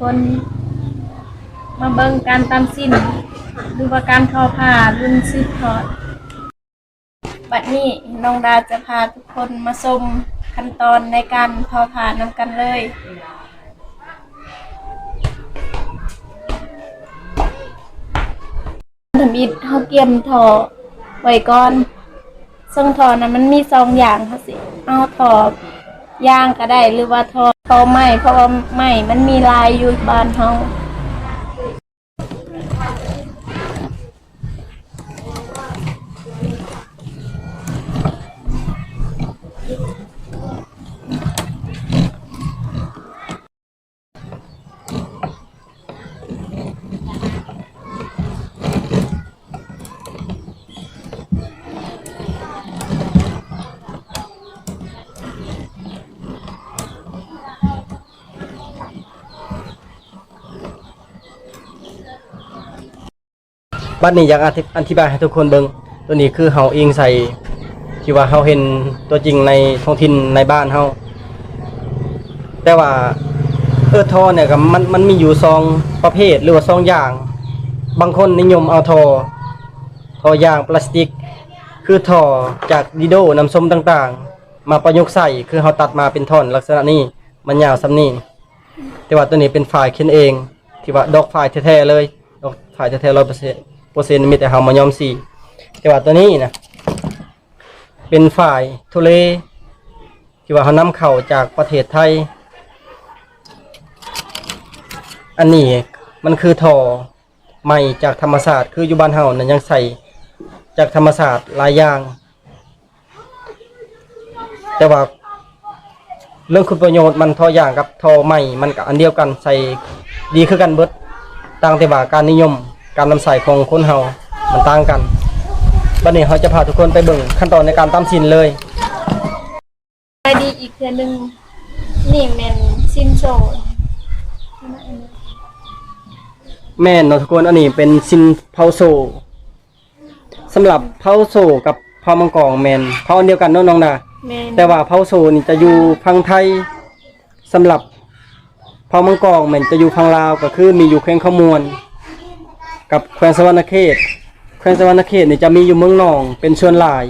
คน มาเบิ่งการตำสิ้นหรือว่าการทอผ้ารุ่นสืบทอดบัดนี้น้องดาจะพาทุกคนมาชมขั้นตอนในการทอผ้านำกันเลยทำอิดเขาเกียมทอไว้ก่อนซึ่งทอนะมันมีสองอย่างค่ะสิเอาทอย่างก็ได้หรือว่าทอ ทอไม่เพราะว่าไม่มันมีลายอยู่บ้านเฮา บัดนี้อยากอธิบายให้ทุกคนเบิ่งตัวนี้คือเฮาเองใส่ที่ว่าเฮาเห็นตัวจริงในท้องถิ่นในบ้านเฮาแต่ว่าเออทอเนี่ยก็มันมันมีอยู่สองประเภทหรือว่าสองอย่าง บางคนนิยมเอาทอทอยางพลาสติก คือทอจากดีโดน้ำส้มต่างๆ มาประยุกต์ใส่คือเฮาตัดมาเป็นท่อนลักษณะนี้มันยาวซำนี้แต่ว่าตัวนี้เป็นฝ่ายเข็นเอง ที่ว่าดอกฝ่ายแท้ๆเลยดอกฝ่ายแท้ๆร้อยเปอร์เซ็นต์ เปอร์เซ็นต์มีแต่เฮามายอมสีแต่ว่าตัวนี้นะเป็นฝ่ายทุเลที่ว่าเขานำเข้าจากประเทศไทย อันนี้มันคือทอใหม่จากธรรมศาสตร์คืออยู่บ้านเฮานั้นยังใส่จากธรรมศาสตร์หลายอย่าง แต่ว่าเรื่องคุณประโยชน์มันทออย่างกับทอใหม่มันก็อันเดียวกันใส่ดีคือกันเบิดต่างแต่ว่าการนิยม การนำใส่ของคนเฮามันต่างกันวันนี้เราจะพาทุกคนไปเบิ่งขั้นตอนในการตำสินเลยไปดีอีกเทือหนึงนี่แมนซินโซแม่นเนาะทุกคนอันนี้เป็นสินเผาโซสำหรับเผาโซกับเผามังกรแม่นเผาอันเดียวกันเนาะน้องนาแมนแต่ว่าเผาโซนี่จะอยู่พังไทยสำหรับเผามังกรแม่นจะอยู่พังลาวก็คือมีอยู่แขวงขมวน กับแขวงสะวรรณเขต แขวงสะวรรณเขตนี่จะมีอยู่เมืองหนอง เป็นส่วนหลาย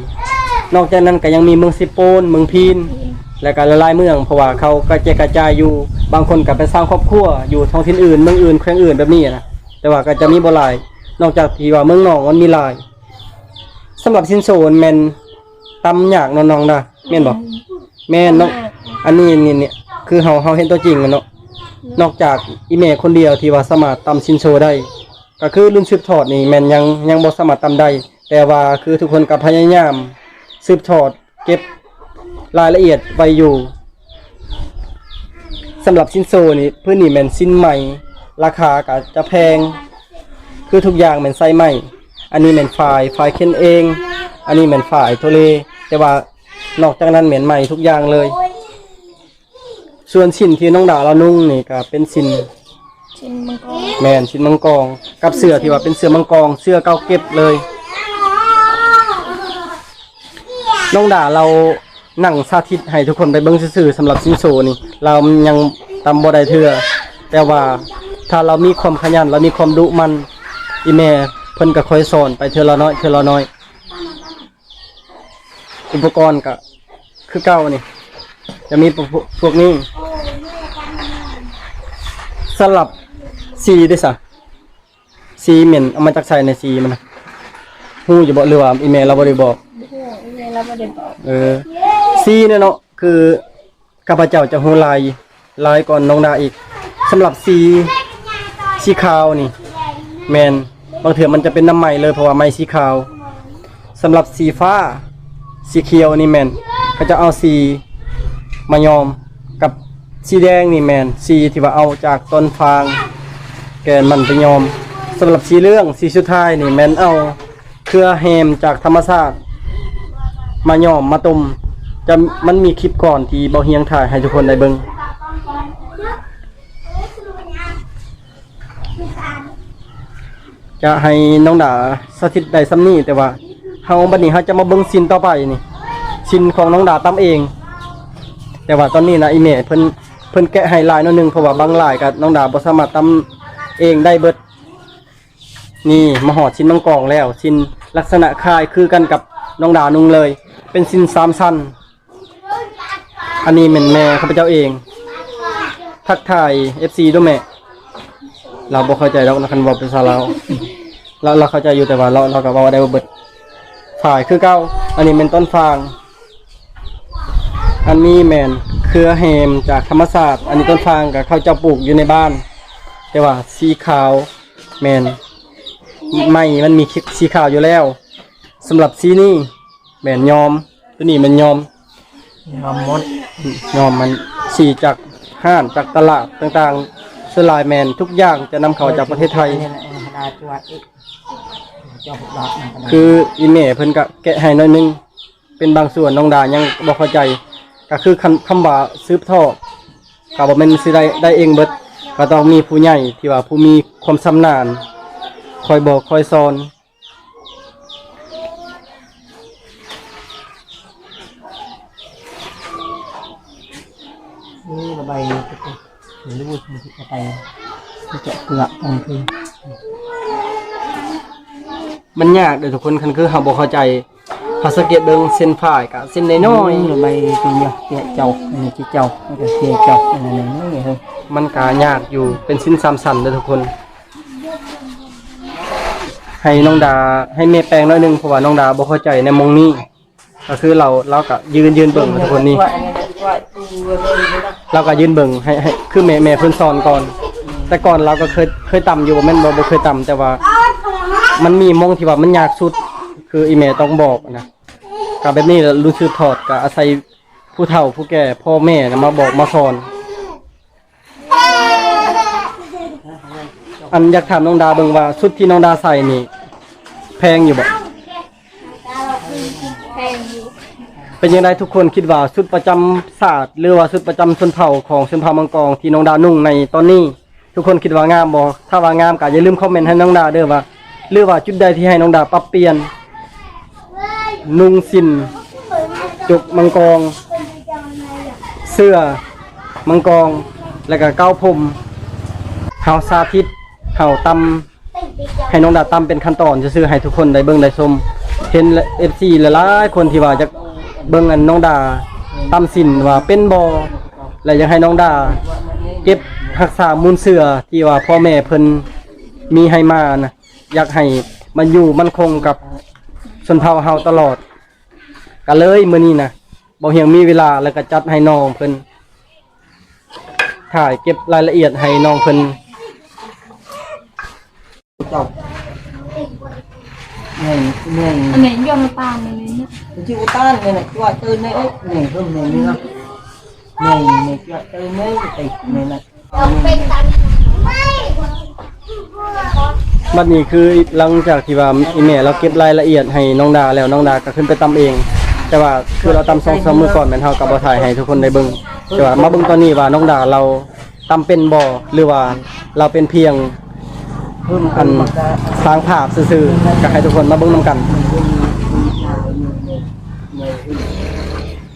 นอกจากนั้นก็ยังมีเมืองสิโปนเมืองพีน และก็หลายๆเมืองเพราะว่าเขากระจายกระจายอยู่ บางคนก็ไปสร้างครอบครัวอยู่ท้องถิ่นอื่นเมืองอื่นแขวงอื่นแบบนี้นะแต่ว่าก็จะมีบ่หลาย นอกจากที่ว่าเมืองหนองมันมีหลายสำหรับสินโซนแม่นตำยากเนาะน้องๆนะแม่นบ่แม่นเนาะอันนี้นี่เนี่ยคือเฮาเฮาเห็นตัวจริงอะเนาะนอกจากอีเมคนเดียวที่ว่าสามารถตำสินโซได้ ก็คือรุ่นสืบทอดนี่แม่นยังยังบ่สามารถตำได้ แต่ว่าคือทุกคนก็พยายามสืบทอดเก็บรายละเอียดไว้อยู่สำหรับชิ้นโซนี่พื้นนี่แม่นชิ้นใหม่ ราคาก็จะแพง คือทุกอย่างแม่นไส้ใหม่ อันนี้แม่นฝ่ายฝ่ายเข็นเอง อันนี้แม่นฝ่ายโทเลแต่ว่านอกจากนั้นแม่นใหม่ทุกอย่างเลย ส่วนชิ้นที่น้องดาเรานุ่งนี่ก็เป็นชิ้น ชินมังกรแม่นชิ้นมังกรกับเสื้อที่ว่าเป็นเสื้อมังกรเสื้อเก่าเก็บเลย น้องด่าเรานั่งสาธิตให้ทุกคนไปเบิ้งซื่อๆสำหรับซิงโซนี่ เรายังตำบ่ได้เทื่อแต่ว่าถ้าเรามีความขยันเรามีความดุมันอีแม่เพิ่นก็ค่อยสอนไปเทื่อละน้อยเทื่อละน้อย อุปกรณ์ก็คือเก่านี่จะมีพวกนี้สลับ สีด้วยซะสีเหม็นเอามาจากใส่ในสีมันนะฮู้อยู่บ่หรือว่าอีเมลเราบ่ได้บอกนี่เราบ่ได้บอกเออซีเนี่ยเนาะคือข้าพเจ้าจะหูลายลายก่อนน้องดาอีกสำหรับสีสีขาวนี่ แมนบางเถื่อมันจะเป็นน้ำใหม่เลยเพราะว่าไม้สีขาวสำหรับสีฟ้า สีเขียวนี่แมนเขาจะเอาสีมายอมกับสีแดงนี่แมนสีที่ว่าเอาจากต้นฟาง แกนมันไปยอมสำหรับสีเหลืองสีสุดท้ายนี่แมนเอาเครือแฮมจากธรรมชาติมาย่อมมาต้มจะมันมีคลิปก่อนที่เบาเฮียงถ่ายให้ทุกคนได้เบิ่งจะให้น้องดาสาธิตได้ซ้ำนี้แต่ว่าเฮาบัดนี้เฮาจะมาเบิ่งซินต่อไปนี่ซินของน้องดาตำเอง แต่ว่าตอนนี้นะอีเมเพิ่นเพิ่นแกะให้ลายน้อยหนึงเพราะว่าบางลายก็น้องดาบ่สามารถตำ เองได้เบิด นี่มาหอดชิ้นน้องกองแล้ว ชิ้นลักษณะคล้ายคือกันกับน้องดานุงเลย เป็นชิ้นสามสั้นอันนี้เหม็นแม่ข้าพเจ้าเอง ทักทาย FC ด้วยแม่ เราบ่เข้าใจดอกนะคันบอกเป็นภาษาลาเราเราเข้าใจอยู่แต่ว่าเราเราก็บอกว่าได้เบิดฝ่ายคือเก้า อันนี้เป็นต้นฟาง อันนี้แมนเครือเฮมจากธรรมศาสตร์ อันนี้ต้นฟางกับข้าวเจ้าปลูกอยู่ในบ้าน แต่ว่าสีขาวแมนไม่มันมีสีขาวอยู่แล้วสำหรับสีนี่แมนยอมตัวนี้มันยอมยอมมดยอมมันสีจากห้านจากตลาดต่างๆสลายแมนทุกอย่างจะนำเข้าจากประเทศไทยนี่แหละดาจวดอีกเจ้าหกดอกนะคืออีเมเพิ่นก็แกะให้หน้อยหนึง เป็นบางส่วนน้องดายังบ่เข้าใจ ก็คือคำคำว่าซื้อทอดก็บ่แม่นสิได้ได้เองเบิด ก็ต้องมีผู้ใหญ่ที่ว่าผู้มีความชำนาญคอยบอกคอยสอนนี่ระบายทุกคนหรือว่ามันจะไปมันจะเกลือกันคือมันยากเด้อทุกคนคันคือเฮาบ่เข้าใจ เฮาสังเกตเบิ่งเส้นฝ่ายก็เส้นน้อยระบายตัวเนี้ยเตี้ยเจ้านี่จีเจ้านี่ก็เตี้ยเจ้าอันนั้นนี่เฮ้ยๆมันก็ยากอยู่เป็นสิ้นสามสันเด้อทุกคน ให้น้องดาให้แม่แปลงหน้อยหนึงเพราะว่าน้องดาบ่เข้าใจในมองนี้ก็คือเราเราก็ยืนยืนเบิ่งทุกคนนี่เราก็ยืนเบิ่งให้ให้คือแม่แม่เพิ่นสอนก่อน แต่ก่อนเราก็เคยเคยต่ำอยู่บ่แม่นบ่บ่เคยต่ำแต่ว่า มันมีมองที่ว่ามันยากสุด คืออีแม่ต้องบอกนะกับแบบนี้แหละรู้ชื่อถอดก็อาศัยผู้เฒ่าผู้แก่พ่อแม่นะมาบอกมาสอน อันอยากถามน้องดาเบิงว่าชุดที่น้องดาใส่นี่ แพงอยู่บ่เป็นยังไงทุกคนคิดว่าชุดประจำศาสตร์หรือว่าชุดประจำชนเผ่าของชนเผ่ามังกรที่น้องดานุ่งในตอนนี้ ทุกคนคิดว่างามบ่ถ้าว่างามก็อย่าลืมคอมเมนต์ให้น้องดาเด้อว่าหรือว่าจุดใดที่ให้น้องดาปรับเปลี่ยน นุ่งสิน จุกมังกรเสื้อมังกรแล้วก็เก้าผมเฮาสาธิตเฮาตำให้น้องดาตำเป็นขั้นตอนจะซื้อให้ทุกคนได้เบิ่งได้ชมเห็น FC หลายๆคนที่ว่าจะเบิ่งอันน้องดาตำสินว่าเป็นบ่และยากให้น้องดาเก็บรักษามูลเสือที่ว่าพ่อแม่เพิ่นมีให้มานะอยากให้มันอยู่มันคงกับ นเผ่าเฮาตลอดก็เลยมื้อนี้นะบ่เฮียงมีเวลาแล้วก็จัดให้น้องเพิ่นถ่ายเก็บรายละเอียดให้น้องเพิ่นเจ้าเนี่ยเนี่ยอันไหนยอมตามเลยเนี่ยชื่อต้านเนี่ยนะจวดตื่นเนี่ยเนี่ยเพิ่มเนี่ยนี่นะเนี่ยเนี่ยจวดตื่นเนี่ยติดเนี่ยนะ บัดนี้คือหลังจากที่ว่าอีแม่เราเก็บรายละเอียดให้น้องดาแล้วน้องดาก็ขึ้นไปตำเอง แต่ว่าคือเราตำสองสามมือก่อนแม่นเฮาก็บ่ถ่ายให้ทุกคนได้เบิ่งแต่ว่ามาเบิ่งตอนนี้ว่าน้องดาเราตำเป็นบ่หรือว่าเราเป็นเพียงอันสร้างภาพซื่อๆก็ให้ทุกคนมาเบิ่งนํกัน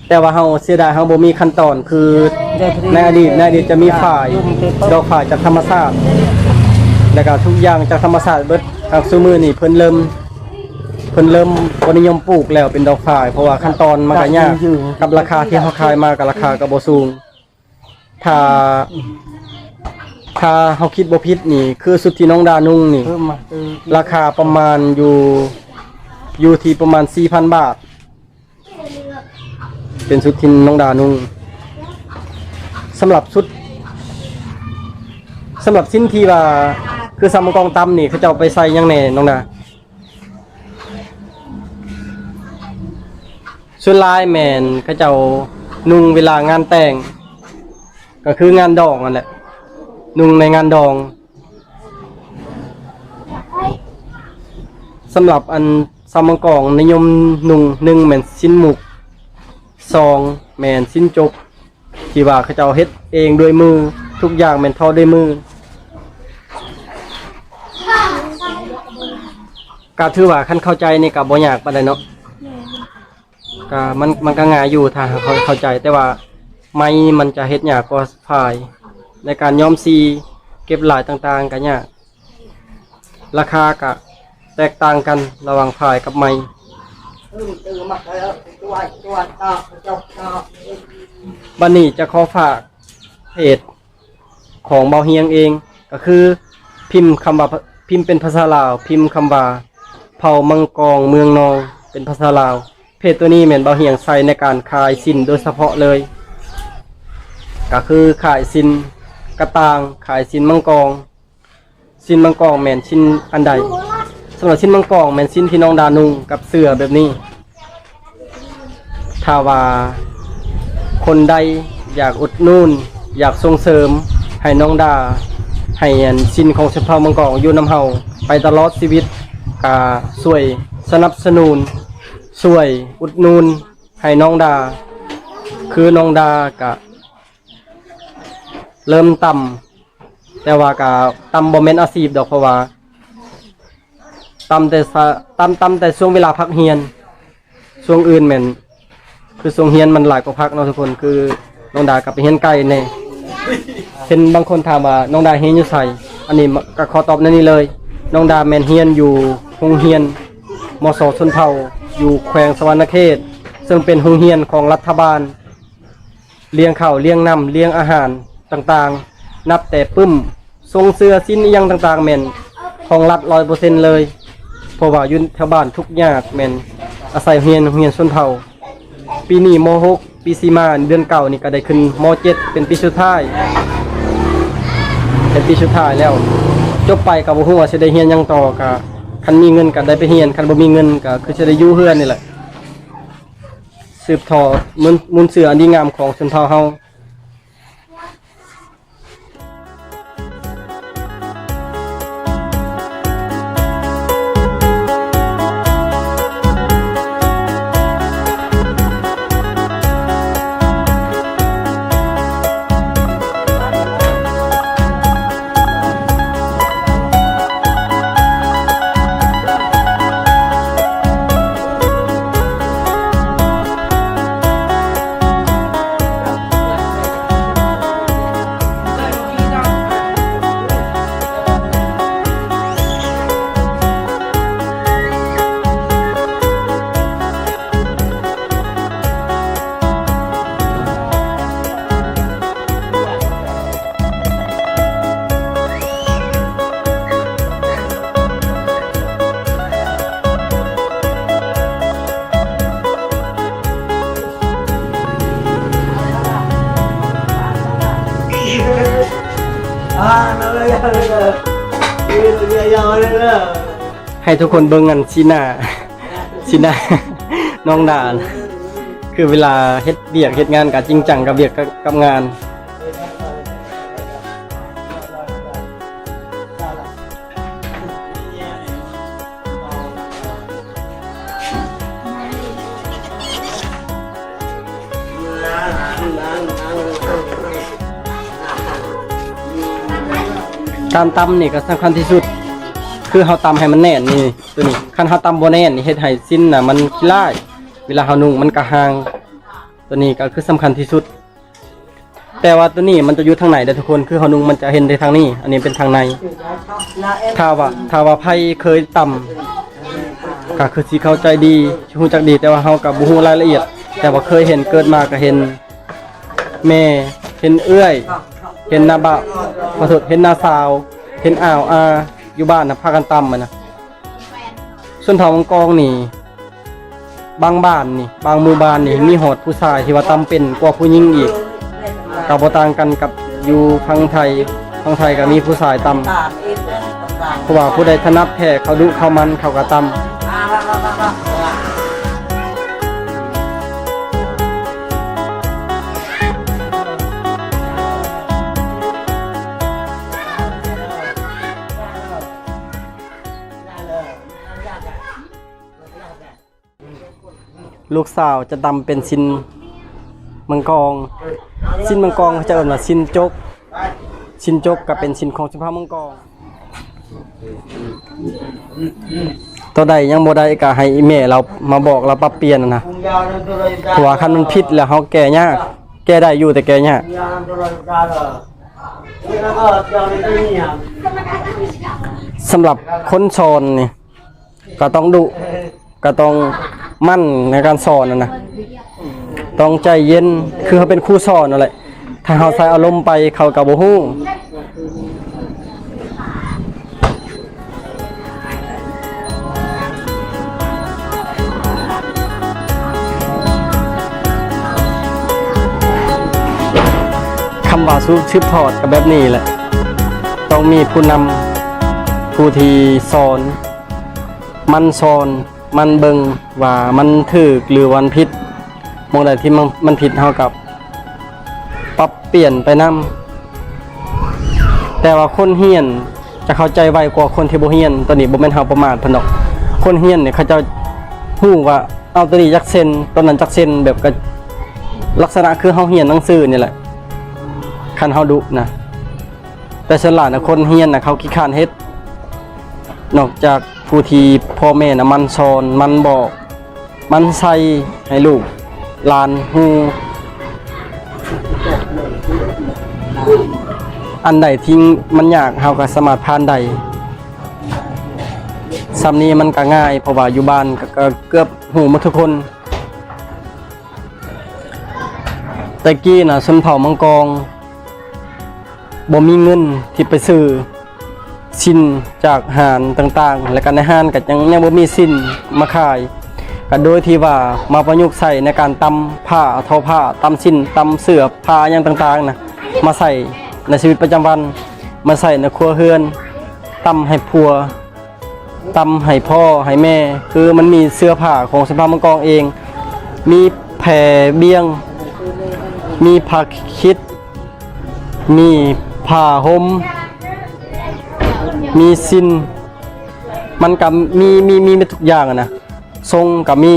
แต่ว่าเฮาเสียดายเฮาบ่มีขั้นตอนคือในอดีตในอดีตจะมีฝ่ายดอกฝ่ายจากธรรมชาติ แล้วก็ทุกอย่างจากธรรมชาติเบิดทางซุมือนี่เพิ่นเริ่มเพิ่นเริ่มบ่นิยมปลูกแล้วเป็นดอกฝ่าย เพราะว่าขั้นตอนมันก็ยากกับราคาที่เฮาขายมากับราคาก็บ่สูง ถ้า ถ้าเฮาคิดบ่ผิดนี่ คือสุดที่น้องดานุ่งนี่ เพิ่มมาตื่นราคาประมาณอยู่อยู่ที่ประมาณ 4,000 บาท เป็นชุดที่น้องดานุ่งสำหรับชุดสำหรับสิ้นที่ว่า คือสามกองตำนี่เขาจะเอาไปใส่ยังแหน่น้องดาส่วนลายแมนเขาจะเอานุ่งเวลางานแต่ง ก็คืองานดองนั่นแหละ นุ่งในงานดองสำหรับอันซามังกองนิยมนุ่งหนึ่งแมนสิ้นหมุกสองแมนสิ้นจกที่ว่าเขาเจ้าเฮ็ดเองด้วยมือ ทุกอย่างแมนทอด้วยมือ ก็ถือว่าคันเข้าใจนี่ก็บ่ยากปานใดเนาะก็มันมันก็ง่ายอยู่ถ้าเขาเข้าใจแต่ว่าไม้มันจะเฮ็ดยากกว่าฝ่าย ในการย้อมสีเก็บลายต่างๆกันยากราคาก็แตกต่างกันระหว่างฝ่ายกับไม้อืมตื่นมาแล้วตัวตัวต่อจบต่อบันนี้จะขอฝากเพจของเบาเฮียงเองก็คือพิมพ์คำว่าพิมพ์เป็นภาษาลาว พิมพ์คำว่า เผ่ามังกรเมืองนอง เป็นภาษาลาว เพจตัวนี้แม่นเบาเฮียงใส่ในการขายสินโดยเฉพาะเลย ก็คือขายสินกระตางขายสินมังกรสินมังกรแม่นชิ้นอันใดสำหรับชิ้นมังกรแม่นชิ้นที่น้องดานุงกับเสือแบบนี้ถ้าว่าคนใดอยากอุดหนุนอยากส่งเสริม ให้น้องดา ให้อันสินของชนเผ่ามังกรอยู่น้ำเฮาไปตลอดชีวิต กาช่วยสนับสนุนช่วยอุดหนุนให้น้องดา คือน้องดากะ เริ่มต่ำแต่ว่ากะต่ำบ่แม่นอาชีพดอกเพราะว่าต่ำแต่สะต่ำต่ำแต่ช่วงเวลาพักเรียน ช่วงอื่นแม่นคือทรงเฮียนมันหลายกว่าพักเนาะทุกคนคือน้องดากลับไปเฮียนไกลแน่เห็นบางคนถามว่าน้องดาเฮียนอยู่ไสอันนี้ก็ขอตอบในนี้เลย น้องดาแมนเฮียนอยู่โรงเฮียนมสชนเผ่า อยู่แขวงสวรรณเขต ซึ่งเป็นโรงเฮียนของรัฐบาล เลี้ยงข้าวเลี้ยงน้ำเลี้ยงอาหารต่างๆ นับแต่ปึ้มทรงเสื้อสิ้นอยังต่างๆแม่นของรัฐร้อยเปอร์เซ็นต์เลยเพราะว่ายุ่นแถวบ้านทุกยากแม่นอาศัยเฮียนเฮียนชนเผ่า ปีนี้ม .6 ปีสีมาเดือนเก่านี่ก็ได้ขึ้นม .7 เป็นปีสุดท้าย เป็นปีสุดท้ายแล้ว จบไปก็บ่ฮู้ว่าสิได้เฮียนหยังต่อก็คันมีเงินก็ได้ไปเฮียนคันบ่มีเงินก็คือสิได้อยู่เฮือนนี่แหละ สืบทอดมุนมุนเสืออันดีงามของชนเผ่าเฮา ทุกคนเบิ่งกันชีหน้าชีหน้าน้องดานะคือเวลาเฮ็ดเบียกเฮ็ดงานก็จริงจังกับเบียกกับงานการตำนี่ก็สำคัญที่สุด คือเฮาตำให้มันแน่นนี่ตัวนี้คันเฮาตำบ่แน่นนี่เฮ็ดให้สิ้นน่ะมันขี้ายเวลาเฮานุ่งมันก็ห่าง ตัวนี้ก็คือสำคัญที่สุด แต่ว่าตัวนี้มันจะอยู่ทางไหนเด้อทุกคนคือเฮานุ่งมันจะเห็นได้ทางนี้ อันนี้เป็นทางในถ้าว่าถ้าว่าไผเคยตำก็คือสิเข้าใจดีฮู้จักดีแต่ว่าเฮาก็บ่ฮู้รายละเอียด แต่ว่าเคยเห็นเกิดมาก็เห็นแม่เห็นเอื้อย เห็นนาบะขอโทษเห็นนาสาว เห็นอ่าวอา อยู่บ้านนะพากันตำมันนะส่วนเถามังกองนี่ บางบ้านนี่ บางหมู่บ้านนี่มีหอดผู้ชายที่ว่าตำเป็นกว่าผู้หญิงอีกกับบ่ต่างกันกับอยู่พังไทยพังไทยก็มีผู้ชายตำตาเองต่างเพราะว่าผู้ใดถนัดแท้เขาดุเขามันเขาก็ตำ ลูกสาวจะตำเป็นชิ้นมังกรชิ้นมังกรเขาจะเอิ้นว่าชิ้นจกชิ้นจกก็เป็นชิ้นของสุภาพมังกรตัวใดยังบ่ได้ก็ให้อีแม่เรามาบอกเราปรับเปลี่ยนนะฮะหัวเลยเพราะว่าคันมันผิดแล้วเฮาแก้ยากแก้ได้อยู่แต่แก้ยากสำหรับคนสอนนี่ก็ต้องดุก็ต้อง มั่นในการสอนนะนะต้องใจเย็นคือเขาเป็นครูสอนนั่นแหละถ้าเขาใส่อารมณ์ไปเขากับบ่ฮู้คำว่าสู้ชืบถอดกับแบบนี้แหละ ต้องมีผู้นำผู้ที่สอน มันสอน มันเบิงว่ามันถูกหรือวันผิดมองใดที่มันมันผิดเฮากับปรับเปลี่ยนไปนํแต่ว่าคนเฮียนจะเข้าใจไวกว่าคนที่บ่เฮียนตัวนี้บ่แม่นเฮาประมาทเพิ่นดอก คนเฮียนเนี่ยเขาจะฮู้ว่าเอาตัวนี้จักเซนตัวนั้นจักเซนแบบก็ลักษณะคือเฮาเฮียนหนังสือนี่แหละคันเฮาดุนะแต่ฉลาดนะคนเฮียนนะเขาขี้ขานเฮ็ดนอกจาก ผู้ที่พ่อแม่นะมันสอนมันบอกมันใส่ให้ลูกหลานฮูอันใดทิ้งมันยากเฮาก็สามารถผ่านได้สำนี้มันก็ง่ายเพราะว่าอยู่บ้านก็เกือบหูมดทุกคนแต่กี้น่ะชนเผ่ามังกรบ่มีเงินที่ไปซื้อ สินจากหารต่างๆ และก็ในห้านก็ยังยังบ่มีสินมาขายก็โดยที่ว่ามาประยุกต์ใส่ในการตำผ้าทอผ้าตำสินตำเสื้อผ้าอย่างต่างๆนะมาใส่ในชีวิตประจำวัน มาใส่ในครัวเรือนตำให้ผัวตำให้พ่อให้แม่ คือมันมีเสื้อผ้าของสภาพมังกรเอง มีแผ่เบี้ยง มีผักคิด มีผ้าห่ม มีสิน มันกับมีมีมีทุกอย่างนะทรงกับมี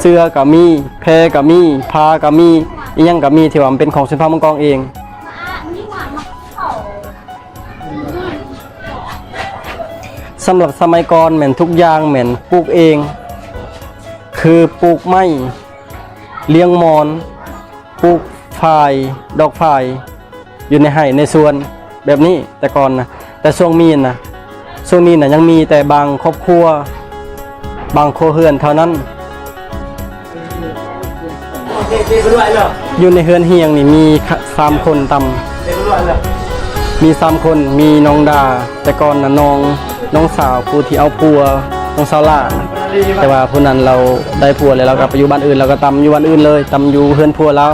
เสื้อกับมี แพรกับมีผ้ากับมีอีหยังกับมีที่ว่ามันเป็นของสินค้ามังกรเองสำหรับสมัยก่อนแม่นทุกอย่างแม่นปลูกเอง คือปลูกไม้เลี้ยงมอนปลูกฝ่ายดอกฝ่ายอยู่ในไห่ในสวนแบบนี้แต่ก่อนนะแต่ช่วงมีนนะ ช่วงนี้นะยังมีแต่บางครอบครัว บางครัวเฮือนเท่านั้น อยู่ในเฮือนเฮียงนี่มีสามคนตำมีสามคนมีน้องดา แต่ก่อนนะน้องน้องสาวผู้ที่เอาผัวน้องสาวล่าแต่ว่าผู้นั้นเราได้ผัวแล้วเรากลับไปอยู่บ้านอื่นเราก็ตำอยู่บ้านอื่นเลยตำอยู่เฮือนผัวแล้ว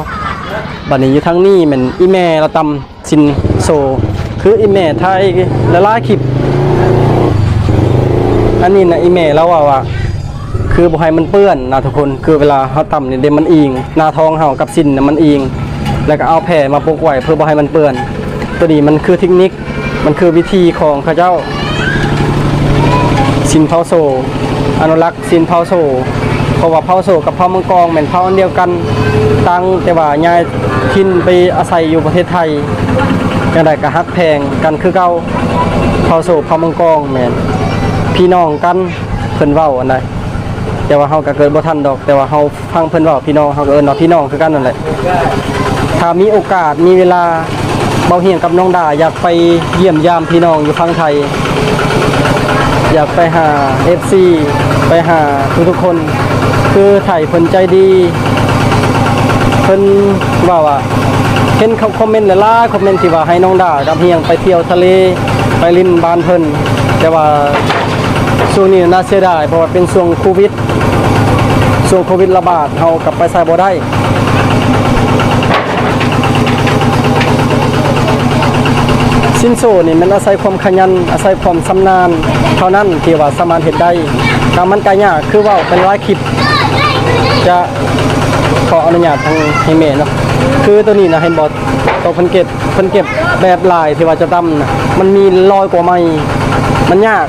บัดนี้อยู่ทั้งนี้แมันอีแม่เราตำสินโซ คืออีแม่ไทยละลายคลิป อันนี้นะอีแม่เราว่าว่า คือบ่ให้มันเปื้อนนะทุกคนคือเวลาเฮาตำเนี่ยเดมันอิงหน้าทองเฮากับสินน่ะมันอิงแล้วก็เอาแผ่มาปกไว้เพื่อบ่ให้มันเปื้อน ตัวนี้มันคือเทคนิคมันคือวิธีของเขาเจ้าสินเผาโซอนุรักษ์สินเผาโซเพราะว่าเผาโซกับเผามังกรเหมือนเผาอันเดียวกันตั้งแต่ว่าย้ายถิ่นไปอาศัยอยู่ประเทศไทยย่างไรก็ฮักแพงกันคือเก่าเผาโซเผามังกรแม่น พี่น้องกันเพิ่นเว้าอันใดแต่ว่าเฮาก็เกิดบ่ทันดอก แต่ว่าเฮาฟังเพิ่นเว้าพี่น้องเฮาก็เอิ้นว่าพี่น้องคือกันนั่นแหละถ้ามีโอกาสมีเวลาเบาเฮียงกับน้องดาอยากไปเยี่ยมยามพี่น้องอยู่ฝั่งไทย อยากไปหา FC ไปหาทุกๆคน คือไทยเพิ่นใจดีเพิ่นว่าว่าเห็นคอมเมนต์หลายๆคอมเมนต์ที่ว่าให้น้องดากับเฮียงไปเที่ยวทะเลไปลินบ้านเพิ่นแต่ว่า ช่วงนี้น่าเสียดายเพราะว่าเป็นช่วงโควิดช่วงโควิดระบาดเฮากลับไปใส่บ่ได้สินโซนี่มันอาศัยความขยันอาศัยความชำนาญเท่านั้นที่ว่าสามารถเฮ็ดได้ถ้ามันก็ยากคือว่าเป็นร้อยคลิป จะขออนุญาตทางให้แม่เนาะคือตัวนี้นะเห็นบ่ตัวพิ่นเก็บพิ่นเก็บแบบลายที่ว่าจะตำน่ะมันมีรอยกว่าไม้มันยาก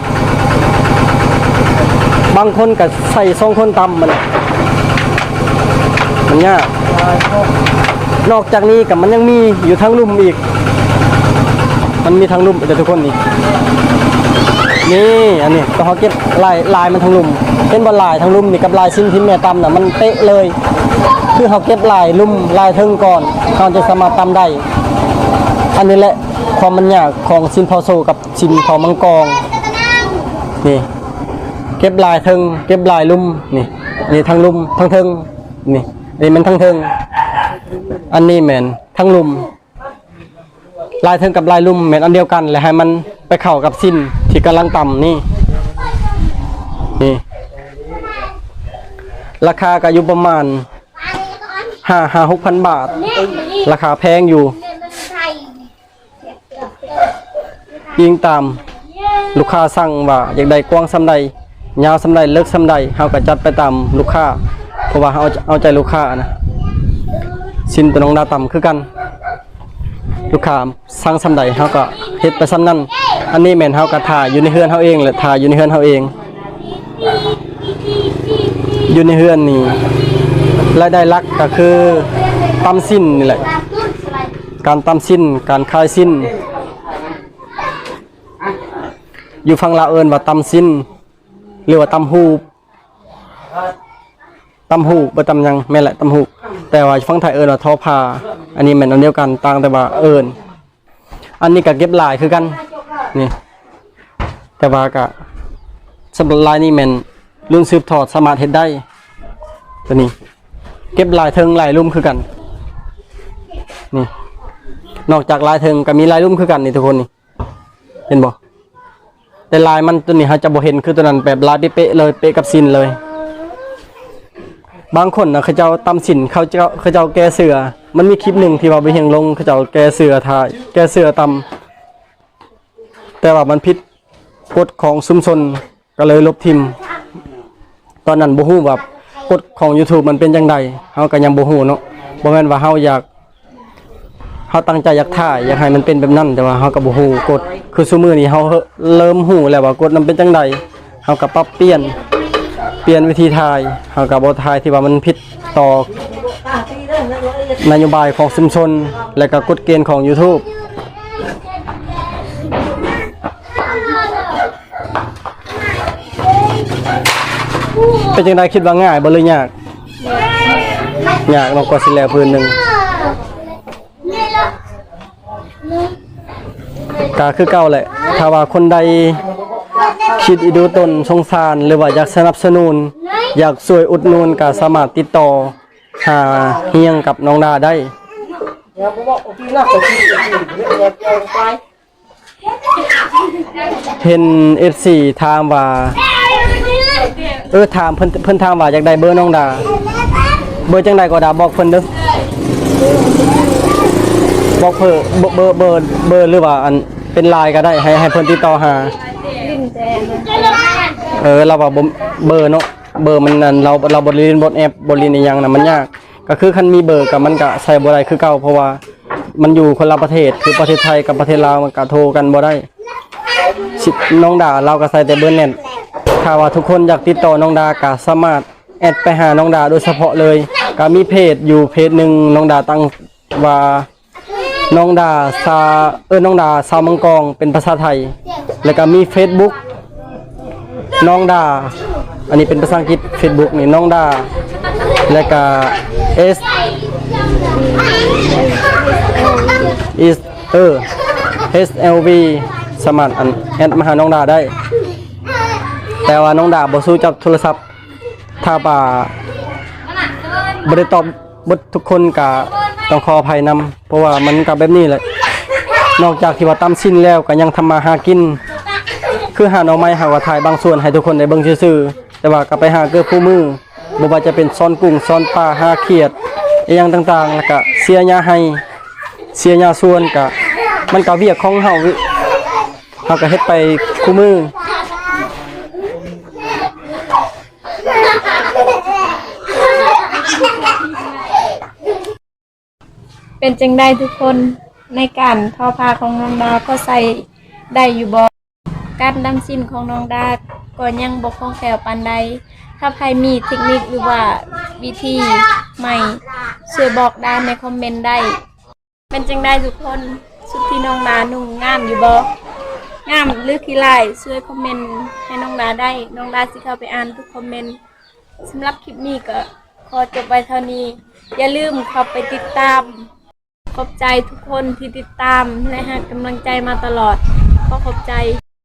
บางคนก็ใส่สองคนตำมันมันยากนอกจากนี้กับมันยังมีอยู่ทั้งลุ่มอีก มันมีทั้งลุ่มเดี๋ยวทุกคนนี่นี่อันนี้ก็เขาเก็บลายลายมันทั้งลุ่มเป็นบอลลายทั้งลุ่มนี่กับลายสิ้นพิมพ์แม่ตำน่ะมันเป๊ะเลย คือเขาเก็บลายลุ่มลายเทิงก่อนเขาจะสามารถตำได้ อันนี้แหละความมันยากของซินพอโซกับซินพอมังกรนี่ ก็บลายเทิงเก็บลายลุ่มนี่นนี้ทั้งลุ่มทั้งเทิงนี่นนี้มันทั้งเทิงอันนี้แมนทั้งลุ่มลายเทิงกับลายลุ่มแมนอันเดียวกันและให้มันไปเข้ากับสิ้นที่กำลังต่ำนี่นี่ราคาก็อยู่ประมาณห้าห้าหกพันบาท ราคาแพงอยู่ยิงตาม ลูกค้าสั่งว่าอยากได้กว้างสำใด ยาวสำใดเลิกสำใดเฮาก็จัดไปตามลูกค้า เพราะว่าเฮาเอาใจลูกค้านะสินตัวน้องดาต่ำคือกัน ลูกค้าสั่งสำใดเฮาก็เฮ็ดไปสำนั้น อันนี้แม่นเฮาก็ถ่ายอยู่ในเฮือนเฮาเองแหละถ่ายอยู่ในเฮือนเฮาเอง อยู่ในเฮือนนี่รายได้หลักก็คือตำสิ้นนี่แหละ การตำสิ้น การคายสิ้น อยู่ฝั่งลาวเอินว่าตำสิ้น หรือว่าตำหูบตำหูบ่ตำหยังแม่นแหละตำหูแต่ว่าฝั่งไทยเอินว่าทอผ้าอันนี้แม่นอันเดียวกันต่างแต่ว่าเอินอันนี้ก็เก็บลายคือกันนี่แต่ว่าก็สำหรับลายนี่แม่นรุ่นสืบทอดสามารถเฮ็ดได้ตัวนี้ เก็บลายเทิงลายลุ่มคือกันนี่นอกจากลายเทิงก็มีลายลุ่มคือกันนี่ทุกคนนี่เห็นบ่ แต่ลายมันตัวนี้เขาจะบ่เห็นคือตัวนั้นแบบลายเป๊ะเลยเป๊ะกับสินเลย บางคนนะเขาเจ้าตำสินเขาเจ้าเขาเจ้าแก้เสือ มันมีคลิปหนึ่งที่ว่าไปเฮงลงเขาเจ้าแก้เสือทายแก้เสือตำแต่ว่ามันผิดกฎของชุมชนก็เลยลบทิม ตอนนั้นบ่ฮู้ว่ากฎของ YouTube มันเป็นจังไดเฮาก็ยังบ่ฮู้เนาะบ่แม่นว่าเฮาอยาก เขาตั้งใจอยากถ่ายอยากให้มันเป็นแบบนั้นแต่ว่าเขากับบูฮูกดคือซูมือนี้เขาเริ่มหูแล้วว่ากดมันเป็นจังใดเขากับปรับเปลี่ยนเปลี่ยนวิธีถ่ายเขากับบถ่ายที่ว่ามันผิดต่อนโยบายของชุมชน และก็กฎเกณฑ์ของ YouTube เป็นจังไดคิดว่าง่ายบ่เลยยากยากเนาะกว่าสิแล้วพื้นหนึ่ง ก็คือเก่าแหละ ถ้าว่าคนใดคิดอีดูตนสงสารหรือว่าอยากสนับสนุน อยากช่วยอุดหนุนก็สามารถติดต่อหาเฮียงกับน้องดาได้เดี๋ยวผมบอกโอเอเคเดี๋ยวเดี๋ยวไปเห็น FC ถามว่าเออถามเพิ่นเพิ่นถามว่าอยากได้เบอร์น้องดา เบอร์จังใดก็ดาบอกเพิ่นเด้อ บอกเพิ่นเบอร์เบอร์เบอร์หรือว่าอันเป็นไลน์ก็ได้ให้ให้เพิ่นติดต่อหา ลิ้นแจนเออเราว่าบ่เบอร์เนาะเบอร์มันนั่นเราเราบริเรียนบนแอปบริเรียนอหยังน่ะมันยาก ก็คือคันมีเบอร์กับมันก็ใช้บ่ได้คือเก่าเพราะว่ามันอยู่คนละประเทศคือประเทศไทยกับประเทศลาวมันก็โทรกันบ่ได้สิน้องดาเราก็ใส่แต่เบอร์เน็ตถ้าว่าทุกคนอยากติดต่อน้องดาก็สามารถแอดไปหาน้องดาโดยเฉพาะเลยก็มีเพจอยู่เพจหนึ่งน้องดาตั้งว่า น้องดาซาเออน้องดาซาวมังกรเป็นภาษาไทย แล้วก็มี Facebook น้องดา อันนี้เป็นภาษาอังกฤษ Facebook นี่น้องดา แล้วก็ S is เออ S L V สมัครอันแอดมาหาน้องดาได้ แต่ว่าน้องดาบ่สู้จับโทรศัพท์ ถ้าป่าบ่ได้ตอบบททุกคนก็ ต้องขออภัยนำเพราะว่ามันก็แบบนี้แหละนอกจากที่ว่าตำสิ้นแล้วก็ยังทำมาหากิน คือหาหน่อไม้หาว่าถ่ายบางส่วนให้ทุกคนได้เบิ่งซื่อๆแต่ว่าก็ไปหาเกือบคู่มือบ่ว่าจะเป็นซ่อนกุ้งซ่อนปลาหาเขียดอีหยังต่างๆแล้วก็เสียหญ้าให้เสียหญ้าส่วนก็มันก็เวียกของเฮาเฮาก็เฮ็ดไปคู่มือ เป็นจังได้ทุกคนในการทอผ้าของน้องดาก็ใส่ได้อยู่บ่การดำสิ้นของน้องดาก็ยังบ่คล่องแคล่วปานใดถ้าใครมีเทคนิคหรือว่าวิธีใหม่ช่วยบอกดาในคอมเมนต์ได้ เป็นจังได้ทุกคนสุดที่น้องดานุ่งงามอยู่บ่งามหรือขี้ลายช่วยคอมเมนต์ให้น้องดาได้น้องดาสิเข้าไปอ่านทุกคอมเมนต์สำหรับคลิปนี้ก็ขออจบไปเท่านี้ อย่าลืมเข้าไปติดตาม ขอบใจทุกคนที่ติดตามและให้กำลังใจมาตลอด ก็ขอบใจ